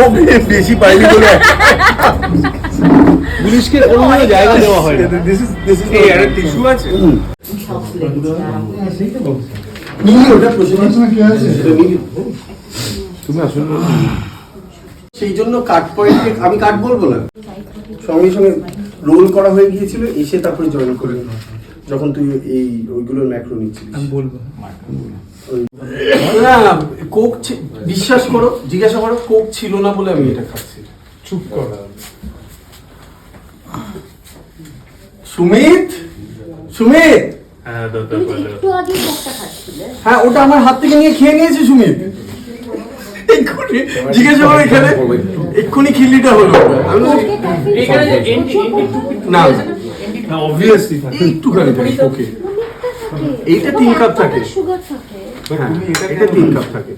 ও বেশি পাইনি বলে? পুলিশকে কোনো জায়গা দেওয়া হয় এই টিস্যু আছে? তুমি আসলে সেই জন্য কাট পয়েন্ট আমি কাট বলব না। সঙ্গে সঙ্গে রোল করা হয়ে গিয়েছিল এসে তারপরে জয়েন করে যখন তুই এই ওইগুলোর ম্যাক্রো নিচ্ছিলিস। আমি বলব। না কোক ছি- বিশ্বাস করো জিজ্ঞাসা করো কোক ছিল না বলে আমি এটা খাচ্ছি। চুপ কর। সুমিত? সুমিত? হ্যাঁ হ্যাঁ ওটা আমার হাত থেকে নিয়ে খেয়ে নিয়েছে সুমিত। জিজ্ঞাসা করো এখানে এক্ষুনি খিল্লিটা হলো। না। না অবভিয়াসলি একটুখানি থাকে ওকে। অনেকটা এইটা তিন কাপ থাকে। থাকে। হ্যাঁ এটা তিন কাপ থাকে।